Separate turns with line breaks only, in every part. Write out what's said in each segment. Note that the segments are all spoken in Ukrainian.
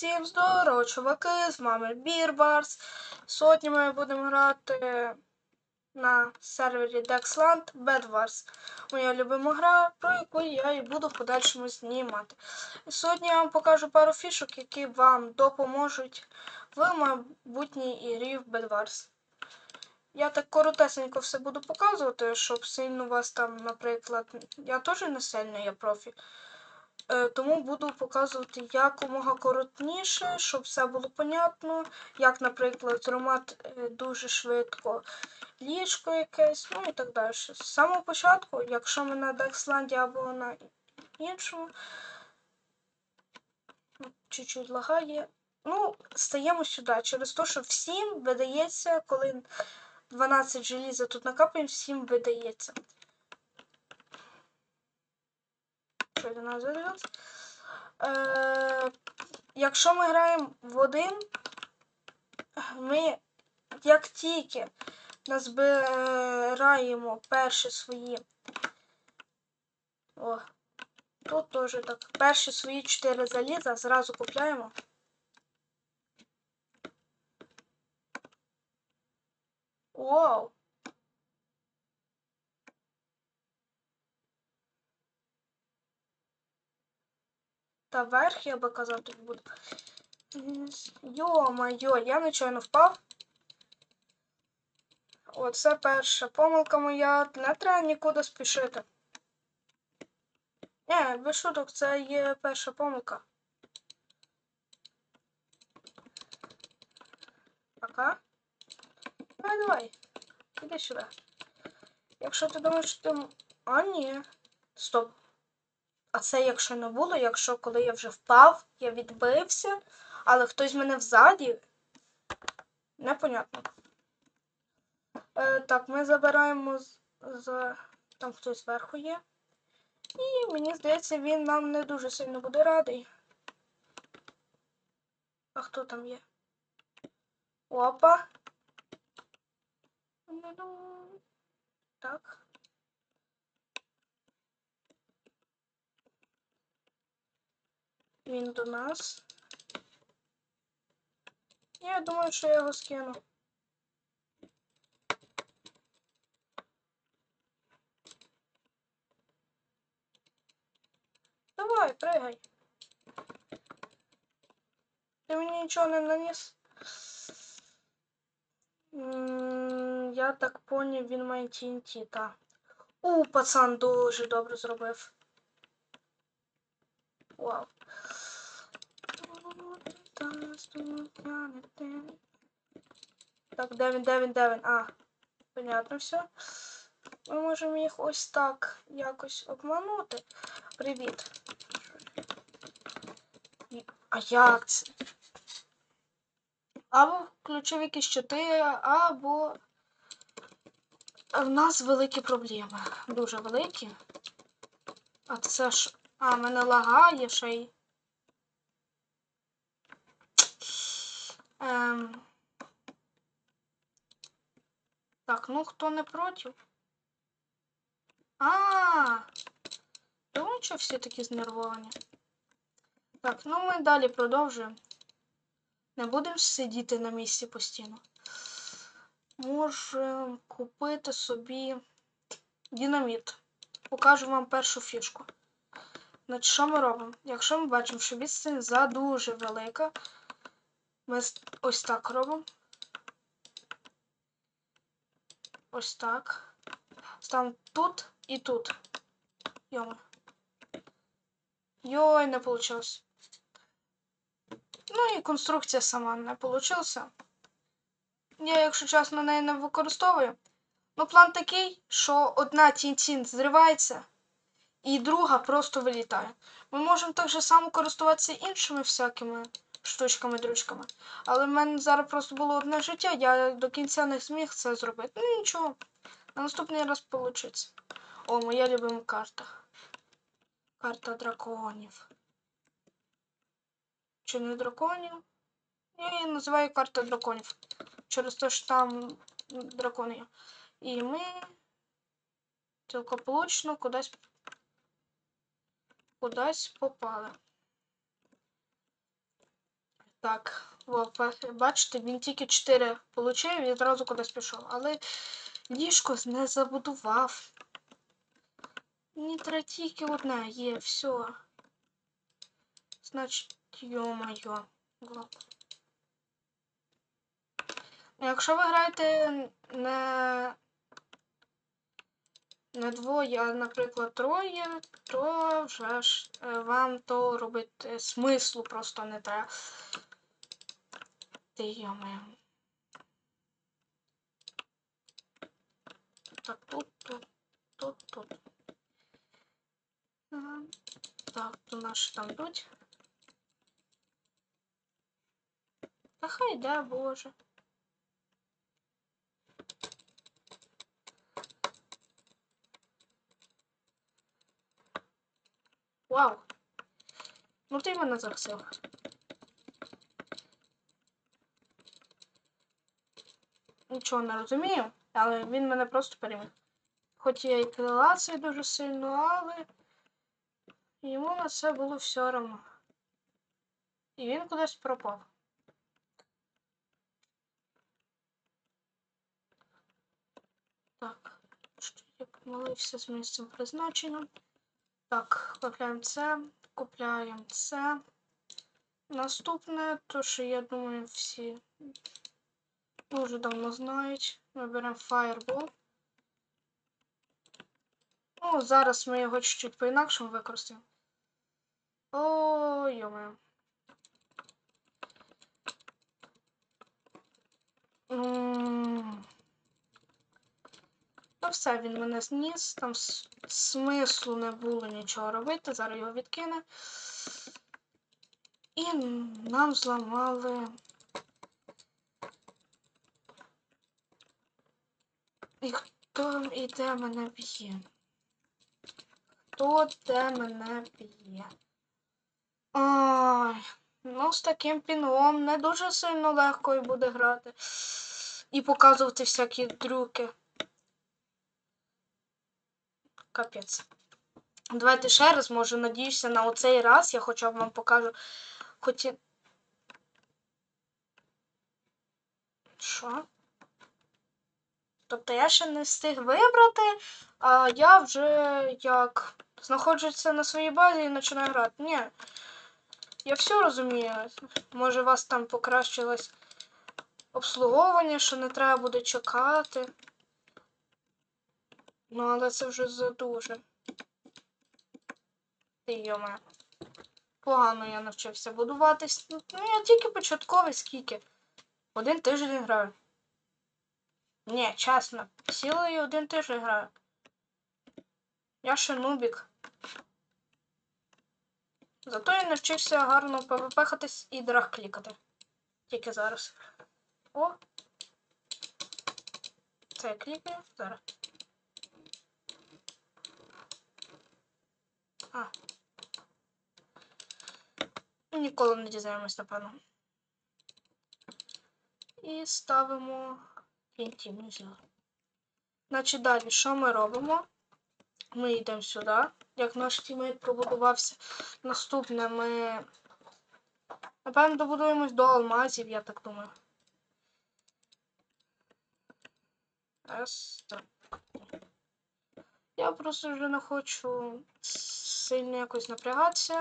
Всім здорово, чуваки, з вами Бірбарс. Сьогодні ми будемо грати на сервері Dexland Bedwars. Моя любима гра, про яку я і буду в подальшому знімати. Сьогодні я вам покажу пару фішок, які вам допоможуть в майбутній ігрі в Bedwars. Я так коротесенько все буду показувати, щоб сильно вас там, наприклад, я теж не сильно є профі. Е, Тому буду показувати якомога коротніше, щоб все було понятно. Як, наприклад, зламати е, дуже швидко ліжко якесь, ну і так далі. З самого початку, якщо ми на Дексланді або на іншому, ну, чуть-чуть лагає. Ну, стаємо сюди через те, що всім видається, коли 12 желіза тут накапаємо, всім видається. Що до нас видалось? Е, якщо ми граємо в один, ми як тільки назбираємо перші свої. О, тут теж так. Перші свої 4 заліза зразу купляємо. Вау! Та верх, я би казав, тут буде. Йо-майо, я нечайно впав. Оце перша помилка моя. Не треба нікуди спішити. Не, без шуток, це є перша помилка. Пока. Давай, давай. Іди сюди. Якщо ти думаєш, що ти... А, ні. Стоп. А це якщо не було, якщо коли я вже впав, я відбився, але хтось мене взаді. Непонятно. Е, так, ми забираємо з, з. Там хтось зверху є. І мені здається, він нам не дуже сильно буде радий. А хто там є? Опа. Ну, Так. Він до нас. Я думаю, що я його скину. Давай, пригай. Ти мені нічого не наніс? Я так поняв, він має TNT, та. У, пацан дуже добре зробив. Вау. Так, де він, де він, де він? А, понятно все. Ми можемо їх ось так якось обманути. Привіт. А як це? Або включив якісь або в нас великі проблеми. Дуже великі. А це ж. А, мене лагає ще й. Ем... Так, ну хто не проти? А, думаю, що всі такі знервовані. Так, ну ми далі продовжуємо. Не будемо сидіти на місці постійно. Можемо купити собі динаміт. Покажу вам першу фішку. Значить, що ми робимо? Якщо ми бачимо, що відстань задуже велика, ми ось так робимо. Ось так. Ставимо тут і тут. Йома. Йой, не вийшло. Ну і конструкція сама не вийшла. Я, якщо чесно, неї не використовую. Ну, план такий, що одна тінь зривається, і друга просто вилітає. Ми можемо так же само користуватися іншими всякими штучками, дрючками. Але в мене зараз просто було одне життя, я до кінця не зміг це зробити. Ну нічого. На наступний раз вийде. О, моя любима карта. Карта драконів. Чи не драконів? Я її називаю карта драконів. Через те, що там дракони є. І ми цілкополучно кудись кудись попали. Так, о, бачите, він тільки 4 отримав і одразу кудись пішов. Але ліжко не забудував. Мені треба тільки одне є, все. Значить, йо-моє. Якщо ви граєте не, не двоє, а, наприклад, троє, то вже ж е, вам то робити смислу просто не треба. Ти йоме. Так, тут, тут, тут, тут. Ага. Так, то наші там йдуть. Та хай йде, боже. Вау. Ну ти мене захсив. Нічого не розумію, але він мене просто переміг. Хоч я і клацаю дуже сильно, але йому на це було все одно. І він кудись пропав. Так, я помилився з місцем призначення. Так, купляємо це, купляємо це. Наступне, то що я думаю, всі дуже давно знають. Ми беремо Fireball. Ну, зараз ми його чуть-чуть по-інакшому використаємо. О, йоме. Ну все, він мене зніс, там смислу не було нічого робити, зараз його відкине. І нам зламали. І хто іде мене б'є? Хто де мене б'є? Ой, ну з таким пінгом не дуже сильно легко і буде грати. І показувати всякі трюки. Капець. Давайте ще раз, може, надіюся, на оцей раз я хоча б вам покажу. Хоч і... Що? Тобто я ще не встиг вибрати, а я вже як знаходжуся на своїй базі і починаю грати. Ні. Я все розумію. Може, у вас там покращилось обслуговування, що не треба буде чекати. Ну, але це вже задуже. Йоме. Погано я навчився будуватись. Ну, я тільки початковий скільки. Один тиждень граю. Ні, чесно, цілий один тиждень граю. Я ще нубік. Зато я навчився гарно пвпхатись і драг клікати. Тільки зараз. О! Це я клікаю зараз. А. Ніколи не дізнаємось, напевно. І ставимо інтимний зал. Значить, далі, що ми робимо? Ми йдемо сюди, як наш тімейт пробудувався. Наступне ми. Напевно, добудуємось до алмазів, я так думаю. Раз, так. Я просто вже не хочу сильно якось напрягатися.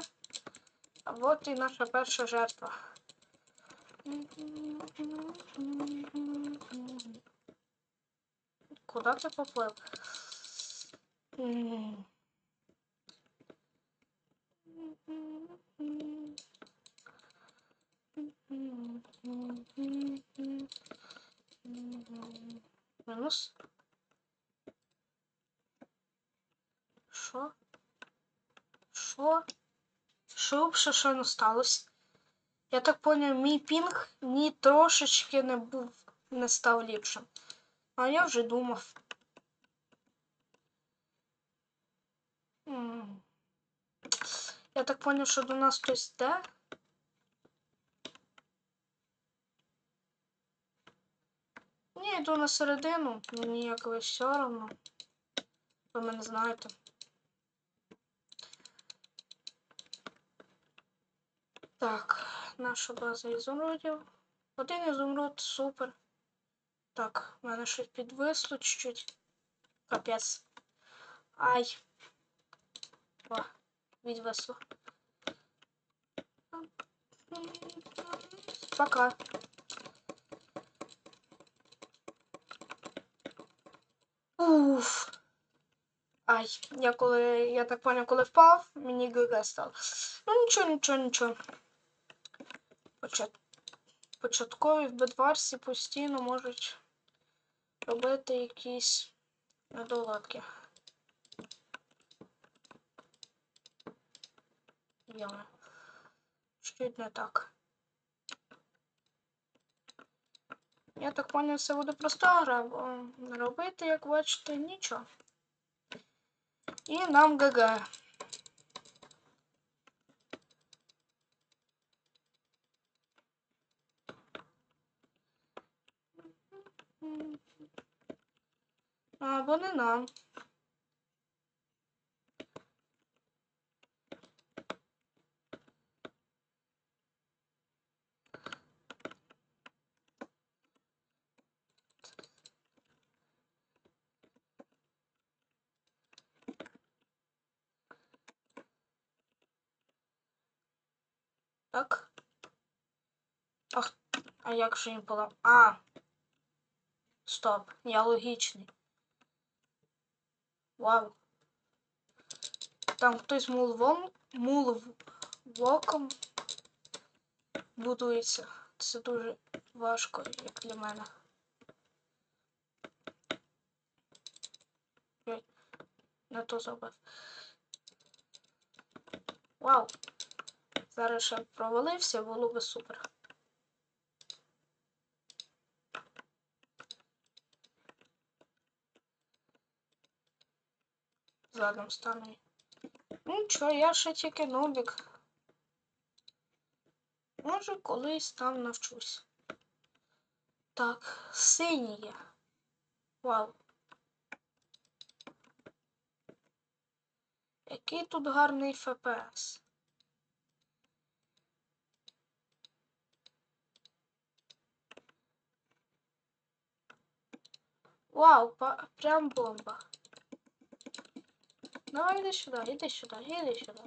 А от і наша перша жертва. Куда ти поплив? М. Мінус. Що? Що? Що що що не сталося? Я так поняв, мій пінг ні трошечки не був, не став ліпшим. А я вже думав. Я так поняв, що до нас хтось йде. Ні, йду на середину, мені якось все одно. Ви мене знаєте. Так, наша база ізумрудів. Один ізумруд, супер. Так, в мене щось підвисло чуть-чуть. Капець. Ай. О, відвисло. Пока. Уф. Ай, я коли, я так поняв, коли впав, мені ГГ стало. Ну нічого, нічого, нічого. Почат... Початкові в бедварсі постійно можуть робити якісь недоладки. Йоме. Чуть не так. Я так поняв, все буде проста гра, бо робити, як бачите, нічого. І нам ГГ. Або не нам. Так. Ах, а як же їм була? А. Стоп, я логічний. Вау. Там хтось мулвом, мулвоком будується. Це дуже важко, як для мене. Не то забив. Вау. Зараз ще провалився, було би супер. Задом стану. Нічого, я ще тільки нубік. Може, колись там навчусь. Так, синій є. Вау. Який тут гарний ФПС. Вау, прям бомба. Давай иди сюда, иди сюда, иди сюда.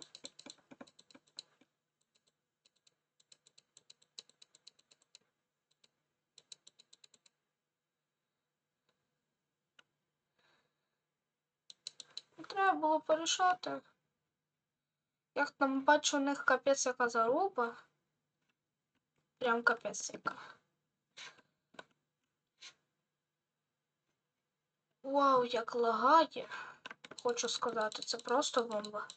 Треба було порішати. Як там бачу, у них капець яка заруба. Прям капець яка. Вау, як лагає. Хочу сказати, це просто бомба.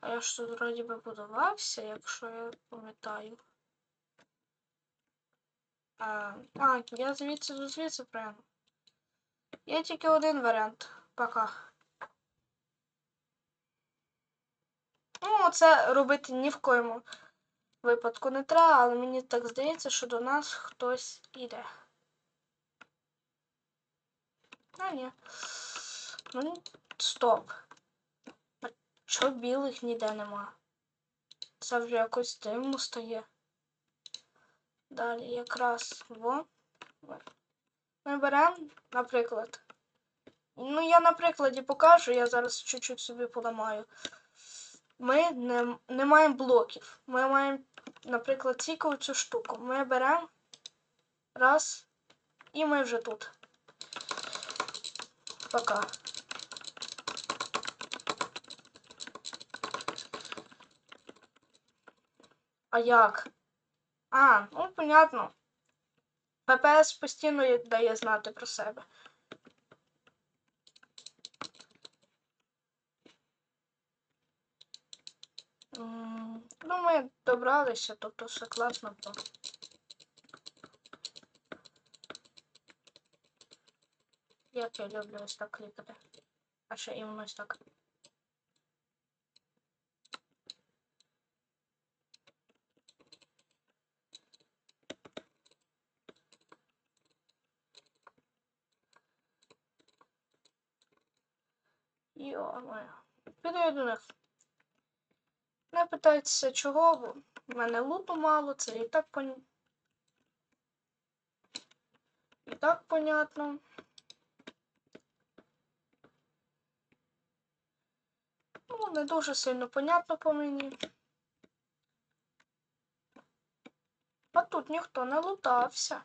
А я ж тут вроді би будувався, якщо я пам'ятаю. А, а, я звідси до звідси прямо. Є тільки один варіант. Пока. Ну, це робити ні в коєму випадку не треба, але мені так здається, що до нас хтось іде. Ні. Ну, стоп. А чого білих ніде нема? Це вже якось дивно стає. Далі якраз во. Ми беремо, наприклад. Ну, я на прикладі покажу, я зараз чуть-чуть собі поламаю. Ми не, не маємо блоків. Ми маємо, наприклад, тільки цю штуку. Ми беремо раз, і ми вже тут. Пока. А як? А, ну понятно. ППС постійно дає знати про себе. Ну, ми добралися, тобто все класно було. Я люблю ось так клікати. А ще іменно ось так. Йо-моє. Піду до них. питаєтеся, чого? Бо в мене луту мало, це і так пон... І так понятно. Ну, не дуже сильно понятно по мені. А тут ніхто не лутався.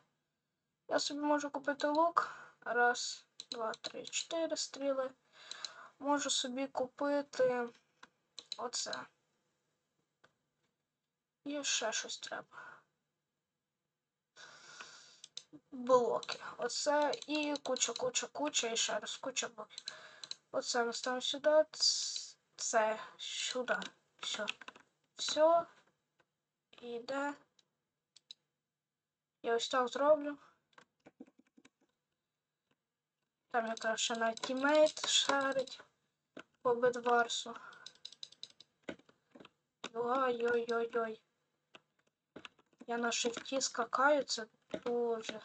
Я собі можу купити лук. Раз, два, три, чотири стріли. Можу собі купити оце. І ще щось треба. Блоки. Оце і куча, куча, куча, і ще раз куча блоків. Оце ми сюди. Це сюди. Все. Все. Іде. Я ось так зроблю. Там якраз ще навіть тімейт шарить по бедварсу. Ой-ой-ой-ой. Я на шифті скакаю, це дуже.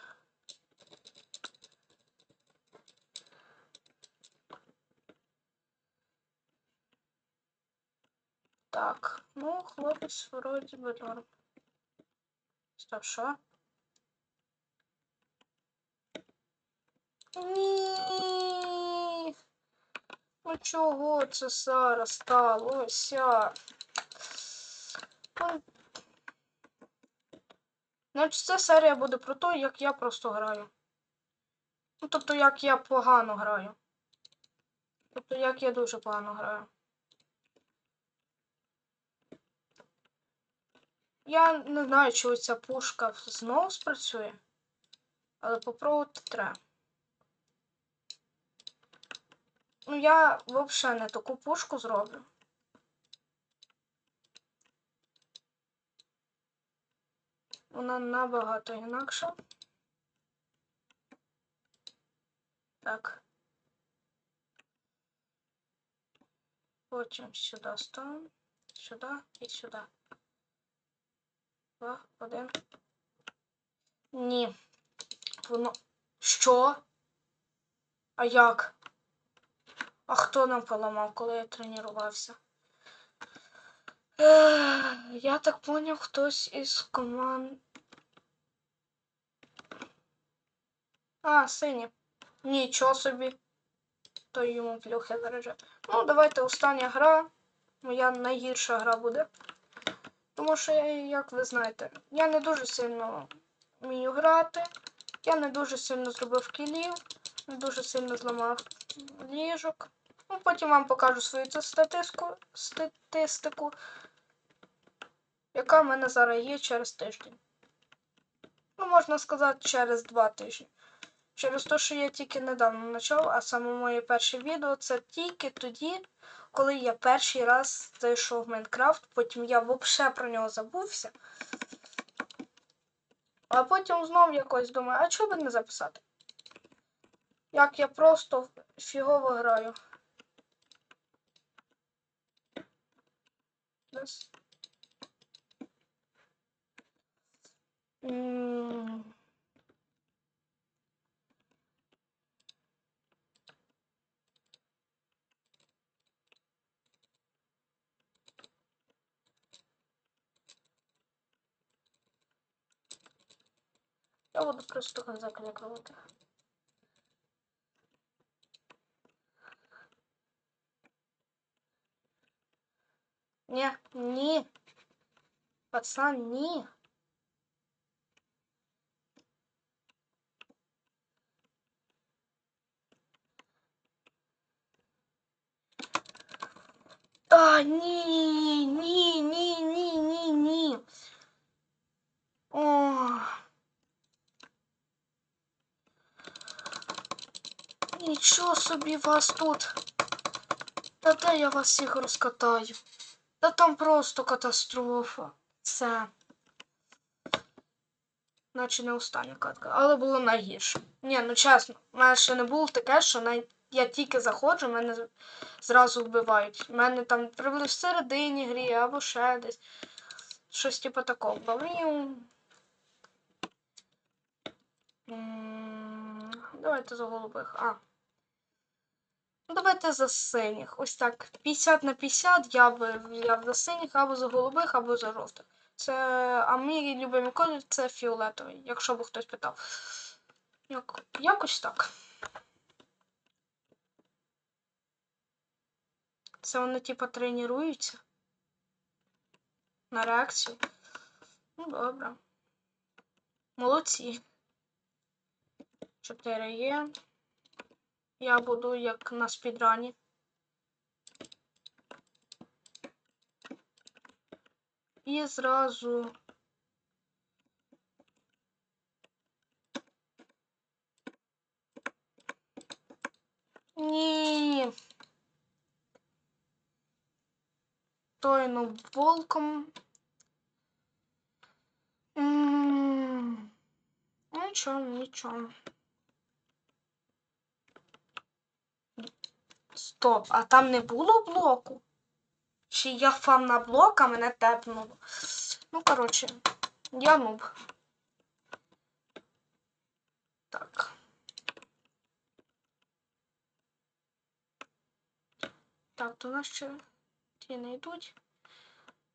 Так, ну, хлопець вроді би норм. Стоп, що? Ні. Ну чого це зараз сталося? Ну, Значить, ця серія буде про те, як я просто граю. Ну, тобто, як я погано граю. Тобто, як я дуже погано граю. Я не знаю, чи ця пушка знову спрацює, але попробувати треба. Ну, я взагалі не таку пушку зроблю. Вона набагато інакша. Так. Потім сюди ставимо. Сюди і сюди. Два, один. Ні. Воно. Що? А як? А хто нам поламав, коли я тренувався? Я так поняв, хтось із команд. А, сині. Нічого собі. То йому плюхи береже. Ну, давайте остання гра. Моя найгірша гра буде. Тому що, як ви знаєте, я не дуже сильно вмію грати. Я не дуже сильно зробив кілів, не дуже сильно зламав ліжок. Ну, потім вам покажу свою статистику, статистику, яка в мене зараз є через тиждень. Ну, можна сказати, через два тижні. Через те, що я тільки недавно почав, а саме моє перше відео це тільки тоді, коли я перший раз зайшов в Майнкрафт, потім я взагалі про нього забувся. А потім знову якось думаю, а чого би не записати? Як я просто фігово граю. Десь. М. Я буду просто закликувати. Ні, ні. Пацан, ні. А, ні, ні, ні, ні, ні, ні. О. Нічого собі вас тут. Та де я вас всіх розкатаю? Та там просто катастрофа. Це. Наче не остання катка, але було найгірше. Ні, ну чесно, в мене ще не було таке, що най... я тільки заходжу, мене зразу вбивають. У мене там прибули в середині грі або ще десь. Щось типу такого. Давайте за голубих. А. Ну, Давайте за синіх. Ось так. 50 на 50 я би взяв за синіх, або за голубих, або за жовтих. Це, а мій любимий колір це фіолетовий, якщо б хтось питав. Як, якось так. Це вони, типа, тренуються на реакцію. Ну, добре. Молодці. 4 є. Я буду як на спідрані. І зразу. Ні. Тойну волком. М, Нічого, нічого. Стоп, а там не було блоку? Чи я фам на блок, а мене тепнуло? Ну, коротше, я нуб. Так. Так, до нас ще ті не йдуть.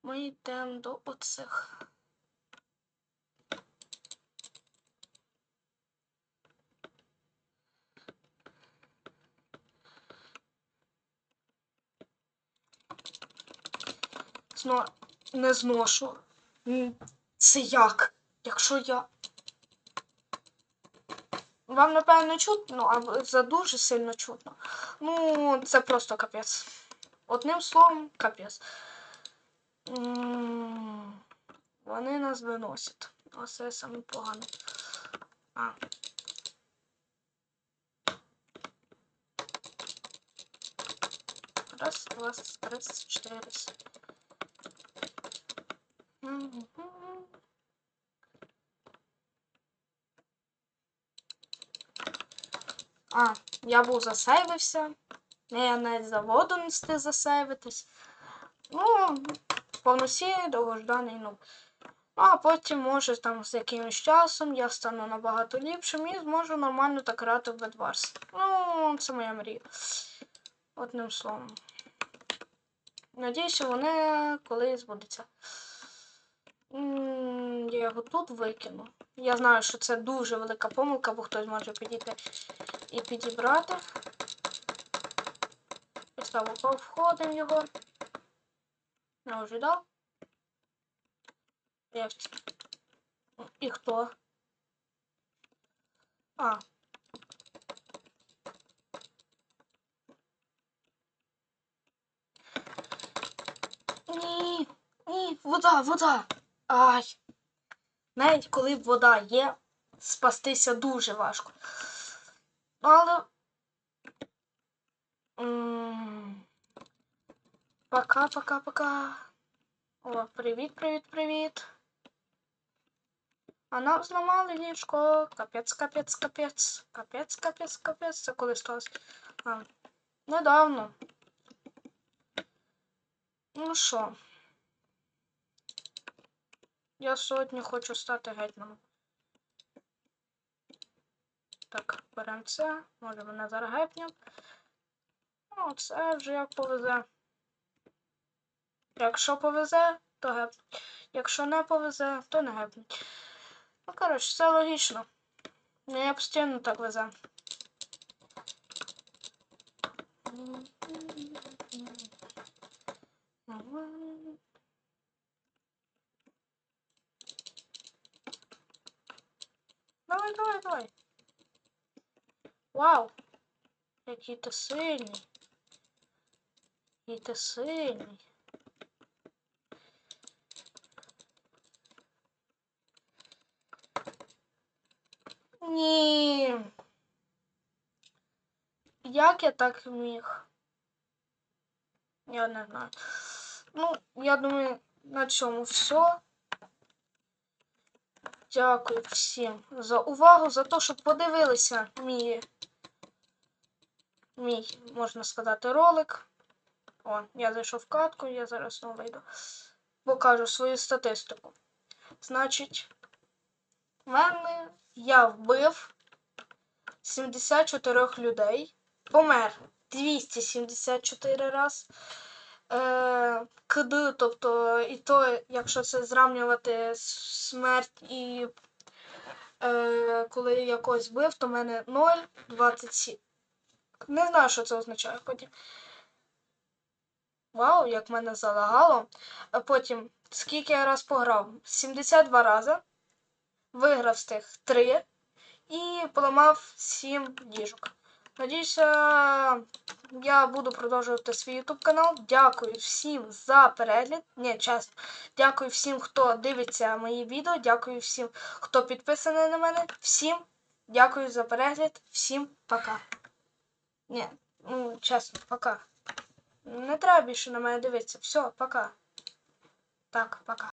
Ми йдемо до оцих. Зно... Не зношу. Це як? Якщо я. Вам, напевно, чутно, а за дуже сильно чутно. Ну, це просто капець. Одним словом, капець. Вони нас виносять. Оце саме погано. А. Раз, два, три, чотири. А, я був засейвився. Я навіть за воду не встиг засейвитись. Ну, повносі довгожданий ну. Ну, а потім, може, там з якимось часом я стану набагато ліпшим і зможу нормально так грати в Bedwars. Ну, це моя мрія. Одним словом. Надіюся, вони колись збудуться. Я його тут викину. Я знаю, що це дуже велика помилка, бо хтось може підійти і підібрати. Поставимо входимо його. Не ожидав. І хто? А. Ні, ні, вода, вода. Ай. Навіть коли вода є, спастися дуже важко. Але. Пока, пока, пока. О, привіт, привіт, привіт. А нам зламали ліжко. Капець, капець, капець. Капець, капець, капець. Це коли сталося? А, недавно. Ну що? Я сьогодні хочу стати гетьманом. Так, беремо це. Може мене зараз гепнем. Ну, це вже як повезе. Якщо повезе, то гепнуть. Якщо не повезе, то не гепнуть. Ну, коротше, це логічно. Мені постійно так везе. Давай, давай, давай. Вау! Який ти сильний. Який ти сильний. Ні. Як я так міг? Я не знаю. Ну, я думаю, на цьому все. Дякую всім за увагу, за те, що подивилися мій, мій, можна сказати, ролик. О, я зайшов в катку, я зараз знову вийду. Покажу свою статистику. Значить, в мене я вбив 74 людей. Помер 274 раз. КД, тобто і то, якщо це зрівнювати смерть і е, коли я когось бив, то в мене 0,27. Не знаю, що це означає потім. Вау, як мене залагало. А потім, скільки я раз пограв? 72 рази. Виграв з тих 3 і поламав 7 діжок. Надіюся, я буду продовжувати свій YouTube канал. Дякую всім за перегляд. Ні, чесно. Дякую всім, хто дивиться мої відео. Дякую всім, хто підписаний на мене. Всім дякую за перегляд. Всім пока. Ні, ну чесно, пока. Не треба більше на мене дивитися. Все, пока. Так, пока.